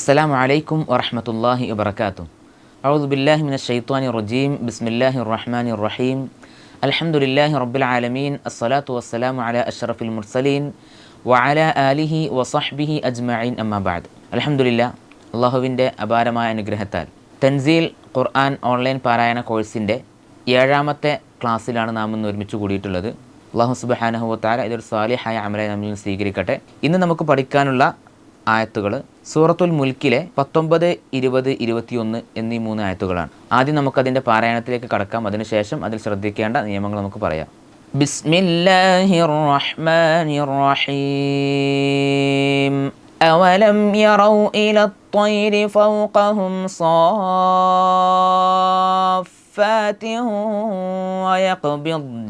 അസ്സലാമു അലൈക്കും വറഹമത്തല്ലാഹി വബർക്കാത്തു അഴുദു ബില്ലാഹി മിന റജീം. ബിസ്മില്ലാഹി റഹ്മാനി റഹീം. അലഹമുല്ലാഹി റബ്ബുൽ ആലമീൻ. അസ്സലാത്തു വസ്സലാമു അല അഷറഫുൽ മുർസലീൻ. വഅല ആലിഹി വസഹ്ബിഹി അജ്മഈൻ. അമ്മാബാദ് അലഹമുല്ല അള്ളാഹുവിന്റെ അപാരമായ അനുഗ്രഹത്താൽ. തൻസീൽ ഖുർആൻ ഓൺലൈൻ പാരായണ കോഴ്സിന്റെ ഏഴാമത്തെ ക്ലാസ്സിലാണ് നാം ഇന്ന് ഒരുമിച്ച് കൂടിയിട്ടുള്ളത്. അള്ളാഹു സുബാനഹുവത്താല ഇതൊരു സ്വാലിഹായ അമലായി നമ്മിൽ സ്വീകരിക്കട്ടെ. ഇന്ന് നമുക്ക് പഠിക്കാനുള്ള ആയത്തുകൾ സൂറത്തുൽ മുൽക്കിലെ പത്തൊമ്പത് ഇരുപത് ഇരുപത്തിയൊന്ന് എന്നീ മൂന്ന് ആയത്തുകളാണ് ആദ്യം നമുക്കതിൻ്റെ പാരായണത്തിലേക്ക് കടക്കാം അതിനുശേഷം അതിൽ ശ്രദ്ധിക്കേണ്ട നിയമങ്ങൾ നമുക്ക് പറയാം ബിസ്മില്ലാഹിർ റഹ്മാനിർ റഹീം أولم يروا إلى الطير فوقهم صافات ويقبضن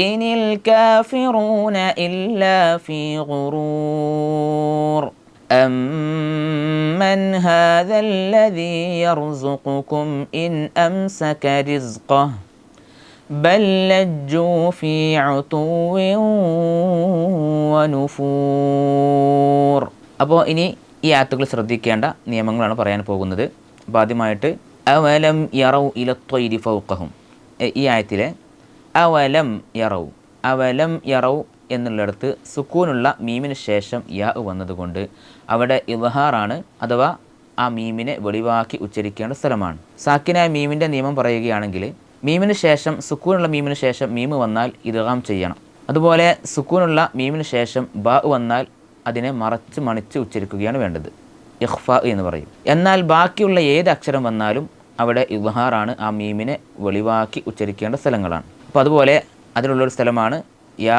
إن الكافرون إلا في غرور أمن هذا الذي يرزقكم إن أمسك رزقه بل لجوا في عتو ونفور അപ്പോൾ ഇനി ഈ ആത്തുകൾ ശ്രദ്ധിക്കേണ്ട നിയമങ്ങളാണ് പറയാൻ പോകുന്നത് അപ്പോൾ ആദ്യമായിട്ട് അവലം യറൗ ഇലത്വൈരി ഫൗക്കഹും ഈ ആയത്തിലെ അവലം യറൗ. അവലം യറൗ എന്നുള്ളിടത്ത് സുക്കൂനുള്ള മീമിന് ശേഷം യാ വന്നതുകൊണ്ട് അവിടെ ഇവഹാറാണ് അഥവാ ആ മീമിനെ വെളിവാക്കി ഉച്ചരിക്കേണ്ട സ്ഥലമാണ്. സാക്കിനായ മീമിന്റെ നിയമം പറയുകയാണെങ്കിൽ മീമിന് ശേഷം സുക്കൂനുള്ള മീമിന് ശേഷം മീമ് വന്നാൽ ഇദ്ഗാം ചെയ്യണം. അതുപോലെ സുക്കൂനുള്ള മീമിന് ശേഷം ബ വന്നാൽ അതിനെ മറച്ച് മണിച്ച് ഉച്ചരിക്കുകയാണ് വേണ്ടത്. ഇഹ്ഫ എന്ന് പറയും. എന്നാൽ ബാക്കിയുള്ള ഏത് അക്ഷരം വന്നാലും അവിടെ ഇവഹാറാണ് ആ മീമിനെ വെളിവാക്കി ഉച്ചരിക്കേണ്ട സ്ഥലങ്ങളാണ്. അപ്പോൾ അതുപോലെ അതിനുള്ളൊരു സ്ഥലമാണ് യാ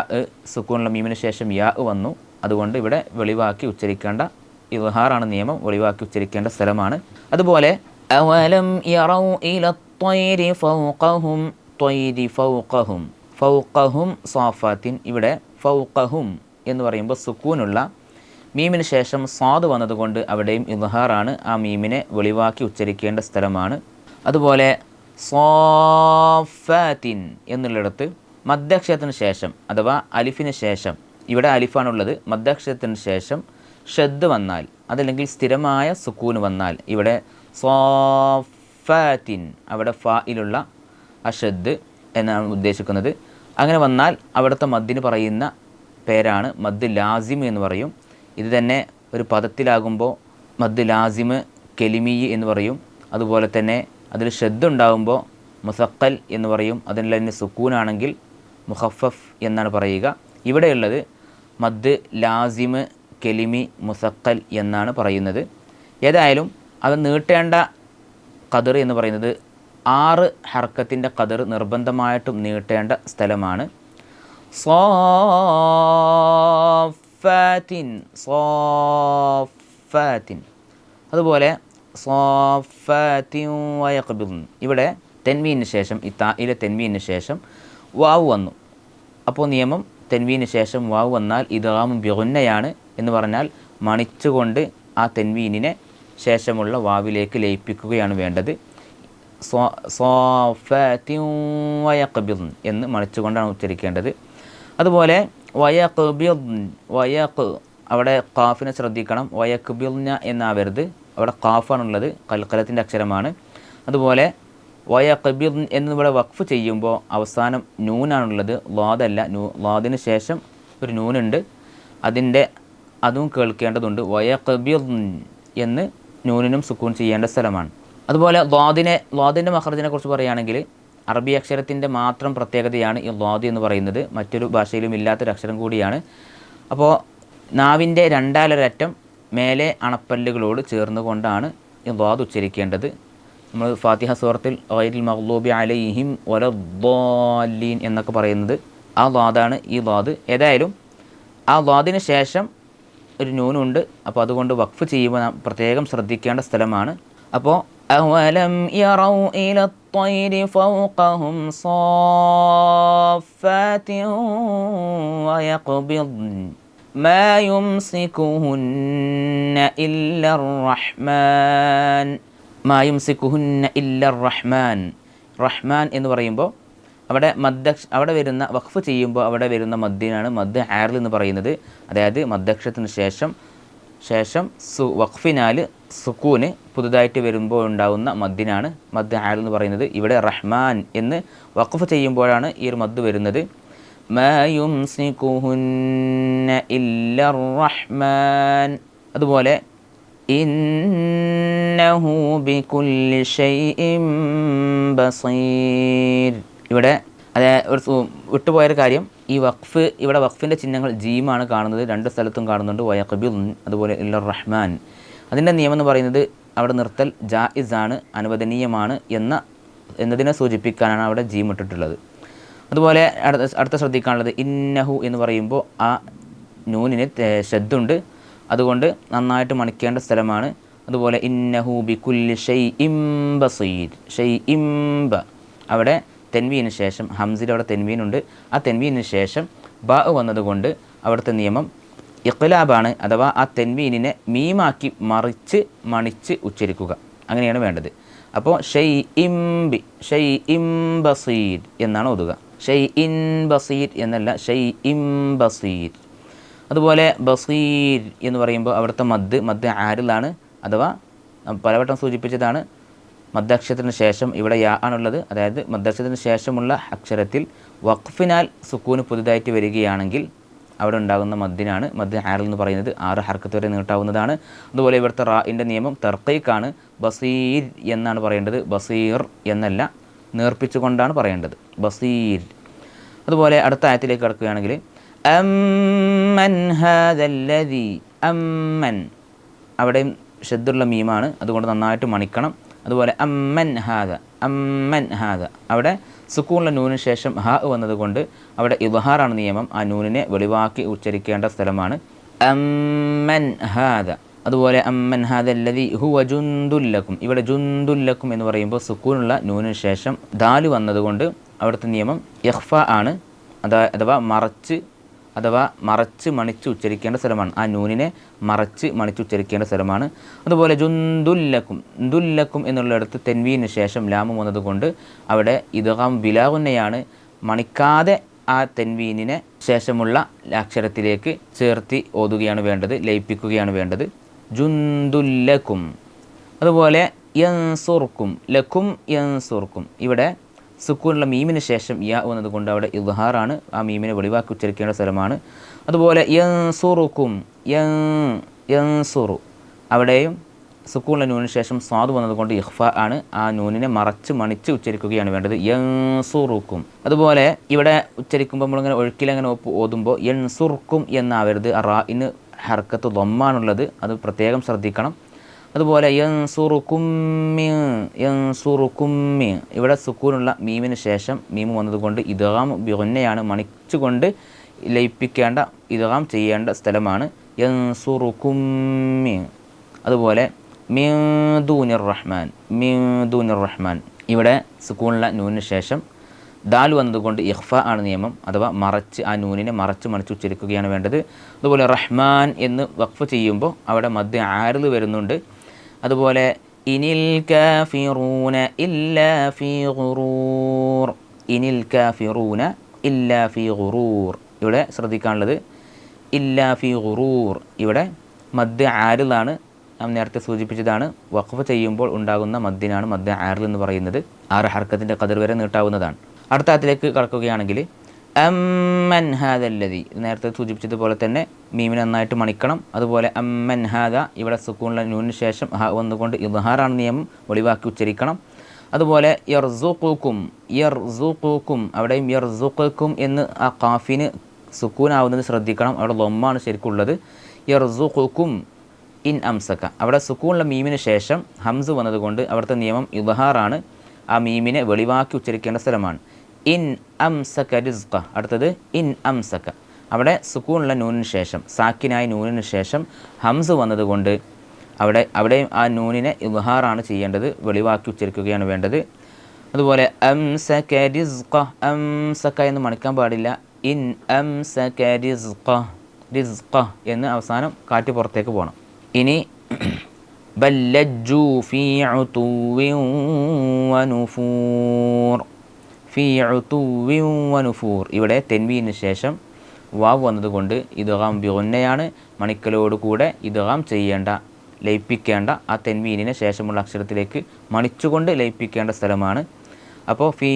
സുക്കൂണുള്ള മീമിന് ശേഷം യാ വന്നു. അതുകൊണ്ട് ഇവിടെ വെളിവാക്കി ഉച്ചരിക്കേണ്ട ഇൽഹാറാണ് നിയമം. വെളിവാക്കി ഉച്ചരിക്കേണ്ട സ്ഥലമാണ്. അതുപോലെ അവലം ഇല ഫൗഖഹും ഇവിടെ ഫൗഖഹും എന്ന് പറയുമ്പോൾ സുക്കൂനുള്ള മീമിന് ശേഷം സ്വാദ് വന്നതുകൊണ്ട് അവിടെയും ഇൽഹാറാണ് ആ മീമിനെ വെളിവാക്കി ഉച്ചരിക്കേണ്ട സ്ഥലമാണ്. അതുപോലെ സോഫാത്തിൻ എന്നുള്ളിടത്ത് മദ്യക്ഷരത്തിന് ശേഷം അഥവാ അലിഫിന് ശേഷം. ഇവിടെ അലിഫാണുള്ളത്. മദ്യക്ഷരത്തിന് ശേഷം ഷദ് വന്നാൽ അതല്ലെങ്കിൽ സ്ഥിരമായ സുക്കൂന് വന്നാൽ ഇവിടെ സോഫാത്തിൻ അവിടെ ഫായിലുള്ള അഷദ് എന്നാണ് ഉദ്ദേശിക്കുന്നത്. അങ്ങനെ വന്നാൽ അവിടുത്തെ മദ്ദിന് പറയുന്ന പേരാണ് മദ് ലാസിം എന്ന് പറയും. ഇത് തന്നെ ഒരു പദത്തിലാകുമ്പോൾ മദ് ലാസിം കെലിമി എന്ന് പറയും. അതുപോലെ തന്നെ അതിൽ ഷെദ് ഉണ്ടാകുമ്പോൾ മുസക്കൽ എന്ന് പറയും. അതിനുള്ള തന്നെ സുക്കൂനാണെങ്കിൽ മുഹഫഫ് എന്നാണ് പറയുക. ഇവിടെയുള്ളത് മദ് ലാസിമ് കെലിമി മുസക്കൽ എന്നാണ് പറയുന്നത്. ഏതായാലും അത് നീട്ടേണ്ട കതിർ എന്ന് പറയുന്നത് ആറ് ഹർക്കത്തിന്റെ കതിർ നിർബന്ധമായിട്ടും നീട്ടേണ്ട സ്ഥലമാണ്. സോഫാത്തിൻ സോഫാത്തിൻ. അതുപോലെ ഇവിടെ തെൻവീന് ശേഷം ഈ തായിലെ തെൻവീന് ശേഷം വാവ് വന്നു. അപ്പോൾ നിയമം തെൻവീന് ശേഷം വാവ് വന്നാൽ ഇതാമും ബിഗുന്നയാണ് എന്ന് പറഞ്ഞാൽ മണിച്ചുകൊണ്ട് ആ തെൻവീനിനെ ശേഷമുള്ള വാവിലേക്ക് ലയിപ്പിക്കുകയാണ് വേണ്ടത്. എന്ന് മണിച്ചുകൊണ്ടാണ് ഉച്ചരിക്കേണ്ടത്. അതുപോലെ വയക്ക് അവിടെ കാഫിനെ ശ്രദ്ധിക്കണം. വയക്കബിൽന എന്നാവരുത്. അവിടെ കാഫാണുള്ളത് കൽക്കലത്തിന്റെ അക്ഷരമാണ്. അതുപോലെ വയ കബീർ എന്നിവിടെ വഖഫ് ചെയ്യുമ്പോൾ അവസാനം നൂനാണുള്ളത്. ലാദല്ല നൂ ലാദിന് ശേഷം ഒരു നൂനുണ്ട്. അതിന്റെ അതും കേൾക്കേണ്ടതുണ്ട്. വയ കബീർ എന്ന് നൂനിനും സുക്കൂൺ ചെയ്യേണ്ട സ്ഥലമാണ്. അതുപോലെ ലാദിനെ ലാദിന്റെ മഹർജിനെ കുറിച്ച് പറയുകയാണെങ്കിൽ അറബി അക്ഷരത്തിന്റെ മാത്രം പ്രത്യേകതയാണ് ഈ വാദി എന്ന് പറയുന്നത്. മറ്റൊരു ഭാഷയിലും ഇല്ലാത്തൊരു അക്ഷരം കൂടിയാണ്. അപ്പോൾ നാവിന്റെ രണ്ടാലൊരറ്റം മേലെ അണപ്പല്ലുകളോട് ചേർന്നുകൊണ്ടാണ് ഈ ലാദ് ഉച്ചരിക്കേണ്ടത് നമ്മൾ ഫാത്തിഹ സൂറത്തിൽ ഐരിൽ മഹ്ലൂബി അലൈഹിം ഒലദ്ദാലീൻ എന്നൊക്കെ പറയുന്നത് ആ ലാദാണ് ഈ ലാദ് ഏതായാലും ആ ലാദിന് ശേഷം ഒരു നൂനുണ്ട് അപ്പോൾ അതുകൊണ്ട് വഖഫ് ചെയ്യുമ്പോൾ നാം പ്രത്യേകം ശ്രദ്ധിക്കേണ്ട സ്ഥലമാണ് അപ്പോൾ أولم يروا إلى الطير فوقهم صافات ويقبضن ما يمسكهن إلا الرحمن ما يمسكهن إلا الرحمن റഹ്മാൻ എന്ന് പറയുമ്പോൾ അവിടെ മദ്ദക്ഷ അവിടെ വരുന്ന വഖഫ് ചെയ്യുമ്പോൾ അവിടെ വരുന്ന മദ്ദിനാണ് മദ് ആറിൽ എന്ന് പറയുന്നത് അതായത് മദ്ദക്ഷത്തിന് ശേഷം ശേഷം സു വഖഫിനാൽ സുക്കൂന് പുതുതായിട്ട് വരുമ്പോൾ ഉണ്ടാകുന്ന മദ്ദിനാണ് മദ് ആൽ എന്ന് പറയുന്നത് ഇവിടെ റഹ്മാൻ എന്ന് വഖഫ് ചെയ്യുമ്പോഴാണ് ഈ ഒരു മദ് വരുന്നത് റഹ്മാൻ. അതുപോലെ ഇന്നഹു ബികുല്ലി ഇവിടെ അതെ ഒരു വിട്ടുപോയൊരു കാര്യം ഈ വഖഫ് ഇവിടെ വഖഫിന്റെ ചിഹ്നങ്ങൾ ജീമാണ് കാണുന്നത്. രണ്ട് സ്ഥലത്തും കാണുന്നുണ്ട്. വയക്കബിൽ അതുപോലെ ഇല്ല റഹ്മാൻ. അതിന്റെ നിയമം എന്ന് പറയുന്നത് അവിടെ നിർത്തൽ ആണ് അനുവദനീയമാണ് എന്ന എന്നതിനെ സൂചിപ്പിക്കാനാണ് അവിടെ ജീം ഇട്ടിട്ടുള്ളത്. അതുപോലെ അടുത്ത അടുത്ത ശ്രദ്ധിക്കാനുള്ളത് ഇന്നഹു എന്ന് പറയുമ്പോൾ ആ നൂനിന് ശ്രദ്ധുണ്ട് അതുകൊണ്ട് നന്നായിട്ട് മണിക്കേണ്ട സ്ഥലമാണ്. അതുപോലെ ഇന്നഹു കുല്ലി ഷെയ് ഇംബ ഇംബസീർ ഷെയ് ഇംബ അവിടെ തെൻവീന് ശേഷം ഹംസിൽ അവിടെ തെൻവീനുണ്ട്. ആ തെൻവീന് ശേഷം ബ വന്നതുകൊണ്ട് അവിടുത്തെ നിയമം ഇഖ്ലാബാണ്. അഥവാ ആ തെൻവീനിനെ മീമാക്കി മറിച്ച് മണിച്ച് ഉച്ചരിക്കുക. അങ്ങനെയാണ് വേണ്ടത്. അപ്പോൾ ഷെയ് ഇംബി ഷെയ് ഇം ബസീർ എന്നാണ് ഓതുക. ഷെയ് ഇൻ ബസീർ എന്നല്ല ഷെയ് ഇം ബസീർ. അതുപോലെ ബസീർ എന്ന് പറയുമ്പോൾ അവിടുത്തെ മദ് മദ് ആരിലാണ് അഥവാ പലവട്ടം സൂചിപ്പിച്ചതാണ് മദ്ദക്ഷരത്തിന് ശേഷം ഇവിടെ യാ ആണുള്ളത്. അതായത് മദ്ദക്ഷരത്തിന് ശേഷമുള്ള അക്ഷരത്തിൽ വഖഫിനാൽ സുക്കൂന് പുതുതായിട്ട് വരികയാണെങ്കിൽ അവിടെ ഉണ്ടാകുന്ന മദ്ദിനാണ്. മദ് ആരിൽ എന്ന് പറയുന്നത് ആറ് ഹർക്കത്ത് വരെ നീട്ടാവുന്നതാണ്. അതുപോലെ ഇവിടുത്തെ റാഇന്റെ നിയമം തെർക്കൈക്കാണ് ബസീർ എന്നാണ് പറയേണ്ടത്. ബസീർ എന്നല്ല നേർപ്പിച്ചുകൊണ്ടാണ് പറയേണ്ടത്. ബസീർ. അതുപോലെ അടുത്ത ആയത്തിലേക്ക് കിടക്കുകയാണെങ്കിൽ അമ്മൻ ഹാദല്ലതി അമ്മൻ. അവിടെയും ഷദ്ദുള്ള മീമാണ്. അതുകൊണ്ട് നന്നായിട്ട് മണിക്കണം. അതുപോലെ അമ്മൻ ഹാദ അമ്മൻ ഹാദ. അവിടെ സുക്കൂണിലെ നൂനിന് ശേഷം ഹ വന്നതുകൊണ്ട് അവിടെ ഇബഹാറാണ് നിയമം. ആ നൂനിനെ വെളിവാക്കി ഉച്ചരിക്കേണ്ട സ്ഥലമാണ് അമ്മൻ ഹാദ. അതുപോലെ അമ്മൻ ഹാദല്ലതി ഹുവ ജുന്ദുല്ലക്കും ഇവിടെ ജുന്ദുല്ലക്കും എന്ന് പറയുമ്പോൾ സുക്കൂനുള്ള നൂനിന് ശേഷം ദാൽ വന്നതുകൊണ്ട് അവിടുത്തെ നിയമം യഹ്ഫ ആണ്. അഥവാ മറച്ച് അഥവാ മറച്ച് മണിച്ച് ഉച്ചരിക്കേണ്ട സ്ഥലമാണ്. ആ നൂനിനെ മറച്ച് മണിച്ച് ഉച്ചരിക്കേണ്ട സ്ഥലമാണ്. അതുപോലെ ജുന്ദുല്ലക്കും ദുല്ലക്കും എന്നുള്ളിടത്ത് തെൻവീന് ശേഷം ലാമം വന്നതുകൊണ്ട് അവിടെ ഇദ്ഗാം ബിലാവുന്നയാണ് മണിക്കാതെ ആ തെൻവീനിനെ ശേഷമുള്ള അക്ഷരത്തിലേക്ക് ചേർത്തി ഓതുകയാണ് വേണ്ടത് ലയിപ്പിക്കുകയാണ് വേണ്ടത്. ജുന്ദുല്ലക്കും അതുപോലെ യൻസുർക്കും ലക്കും യൻസുർക്കും ഇവിടെ സുക്കൂനുള്ള മീമിന് ശേഷം യ വന്നതുകൊണ്ട് അവിടെ ഇദ്ഹാറാണ് ആ മീമിനെ വെളിവാക്കി ഉച്ചരിക്കേണ്ട സ്ഥലമാണ്. അതുപോലെ യൻസുറുക്കും യൻ യൻസുറു. അവിടെയും സുക്കൂണിലെ നൂനിന് ശേഷം സ്വാദ് വന്നതുകൊണ്ട് ഇഹ്ഫ ആണ്. ആ നൂനിനെ മറച്ച് മണിച്ച് ഉച്ചരിക്കുകയാണ് വേണ്ടത്. യൻസുറുക്കും. അതുപോലെ ഇവിടെ ഉച്ചരിക്കുമ്പോൾ നമ്മളിങ്ങനെ ഒഴുക്കിലങ്ങനെ ഓതുമ്പോൾ യൻസുർക്കും എന്നാവരുത്. റാ ഇന്ന് ഹർക്കത്ത് ദൊമ്മാണുള്ളത് അത് പ്രത്യേകം ശ്രദ്ധിക്കണം. അതുപോലെ ഇവിടെ സുക്കൂനുള്ള മീമിന് ശേഷം മീമ് വന്നതുകൊണ്ട് ഇതാം ബിഹുന്നയാണ് മണിച്ചുകൊണ്ട് ലയിപ്പിക്കേണ്ട ഇതാം ചെയ്യേണ്ട സ്ഥലമാണ് അതുപോലെ മീദൂനിർ റഹ്മാൻ മീദൂനിർ റഹ്മാൻ ഇവിടെ സുക്കൂണിലെ നൂനിന് ശേഷം ദാൽ വന്നതുകൊണ്ട് ഇഹ്ഫ ആണ് നിയമം അഥവാ മറച്ച് ആ നൂനിനെ മറച്ച് മണിച്ച് ഉച്ചരിക്കുകയാണ് വേണ്ടത്. അതുപോലെ റഹ്മാൻ എന്ന് വഖഫ് ചെയ്യുമ്പോൾ അവിടെ മദ്യ ആരത് വരുന്നുണ്ട്. അതുപോലെ ഇനിൽ കാഫിറൂന ഇല്ലാ ഫീ ഗുറൂർ. ഇനിൽ കാഫിറൂന ഇല്ലാ ഫീ ഗുറൂർ. ഇവിടെ ശ്രദ്ധിക്കാനുള്ളത് ഇല്ലാ ഫീ ഗുറൂർ. ഇവിടെ മദ് ആരിലാണ് നാം നേരത്തെ സൂചിപ്പിച്ചതാണ്. വഖഫ് ചെയ്യുമ്പോൾ ഉണ്ടാകുന്ന മദ്ദിനാണ് മദ്യ ആരിൽ എന്ന് പറയുന്നത്. ആറ് ഹർക്കത്തിന്റെ കതിർ വരെ നീട്ടാവുന്നതാണ്. അടുത്ത അതിലേക്ക് കടക്കുകയാണെങ്കിൽ അമ്മൻ ഹാദല്ലതി നേരത്തെ സൂചിപ്പിച്ചതുപോലെ തന്നെ മീമിനെ നന്നായിട്ട് മണിക്കണം. അതുപോലെ അമ്മൻ ഹാദ ഇവിടെ സുക്കൂണിലെ നൂനിന് ശേഷം ഹ വന്നുകൊണ്ട് ഇബ്ഹാറാണ് നിയമം ഒളിവാക്കി ഉച്ചരിക്കണം. അതുപോലെ യർസുഖുക്കും യർസുഖുക്കും അവിടെയും യർസുഖുക്കും എന്ന് ആ കാഫിന് സുക്കൂനാവുന്നത് ശ്രദ്ധിക്കണം. അവിടെ ലൊമ്മാണ് ശരിക്കുള്ളത്. യർസുഖുക്കും ഇൻ അംസക്ക അവിടെ സുക്കൂണിലെ മീമിന് ശേഷം ഹംസ് വന്നതുകൊണ്ട് അവിടുത്തെ നിയമം ഇബ്ഹാറാണ് ആ മീമിനെ വെളിവാക്കി ഉച്ചരിക്കേണ്ട സ്ഥലമാണ്. ഇൻ അംസക റിസ്ക അടുത്തത് ഇൻ അംസക. അവിടെ സുക്കൂണുള്ള നൂനിന് ശേഷം സാക്കിനായ നൂനിന് ശേഷം ഹംസ് വന്നതുകൊണ്ട് അവിടെ അവിടെയും ആ നൂനിനെ ഇബ്ഹാറാണ് ചെയ്യേണ്ടത് വെളിവാക്കി ഉച്ചരിക്കുകയാണ് വേണ്ടത്. അതുപോലെ അംസക സക അംസക എന്ന് മണിക്കാൻ പാടില്ല. ഇൻ അംസക റിസ്ഖ എന്ന് അവസാനം കാറ്റ് പുറത്തേക്ക് പോകണം ഇനി ബല്ലജ്ജു ഫീ ഉതുവിൻ വനുഫൂർ ഫീ ഇവിടെ തെൻവീന് ശേഷം വാവ് വന്നതുകൊണ്ട് ഇതുഹാം ബിഗുന്നയാണ്. മണിക്കലോട് കൂടെ ഇദ്ഗാം ചെയ്യേണ്ട ലയിപ്പിക്കേണ്ട ആ തെൻവീനിന് ശേഷമുള്ള അക്ഷരത്തിലേക്ക് മണിച്ചുകൊണ്ട് ലയിപ്പിക്കേണ്ട സ്ഥലമാണ്. അപ്പോൾ ഫീ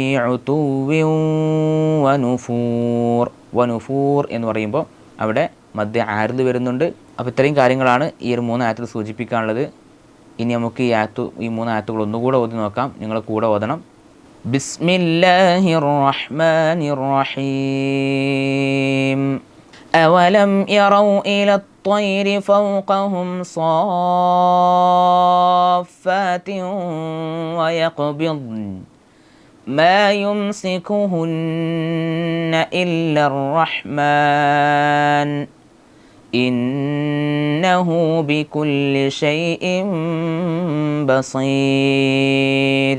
എന്ന് പറയുമ്പോൾ അവിടെ മധ്യ ആരുത് വരുന്നുണ്ട്. അപ്പോൾ ഇത്രയും കാര്യങ്ങളാണ് ഈ ഒരു മൂന്ന് ആയത്തിൽ സൂചിപ്പിക്കാനുള്ളത്. ഇനി നമുക്ക് ഈ ആത്തു ഈ മൂന്ന് ആയത്തുകൾ ഒന്നുകൂടെ ഓതി നോക്കാം. നിങ്ങൾ കൂടെ ഓതണം. بسم الله الرحمن الرحيم. أولم يروا إلى الطير فوقهم صافات ويقبضن ما يمسكهن إلا الرحمن إنه بكل شيء بصير.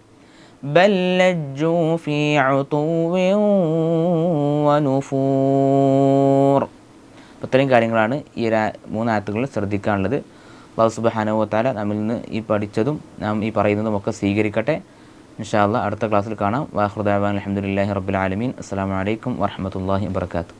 بل لجوا في عتو ونفور അപ്പോൾ ഇത്രയും കാര്യങ്ങളാണ് ഈ ഒരു ആ- മൂന്ന് ആയത്തുകളിൽ ശ്രദ്ധിക്കാനുള്ളത് അള്ളാഹു സുബ്ഹാനഹു വ നമ്മിൽ നിന്ന് ഈ പഠിച്ചതും നാം ഈ പറയുന്നതും ഒക്കെ സ്വീകരിക്കട്ടെ ഇൻഷാ അല്ലാ അടുത്ത ക്ലാസ്സിൽ കാണാം വാഹൃദാൻ അലഹമുല്ലാഹി റബ്ബുൽ ആലമീൻ അസ്സാം വലൈക്കും വറഹമത്തല്ലാഹി വാബർക്കാത്തു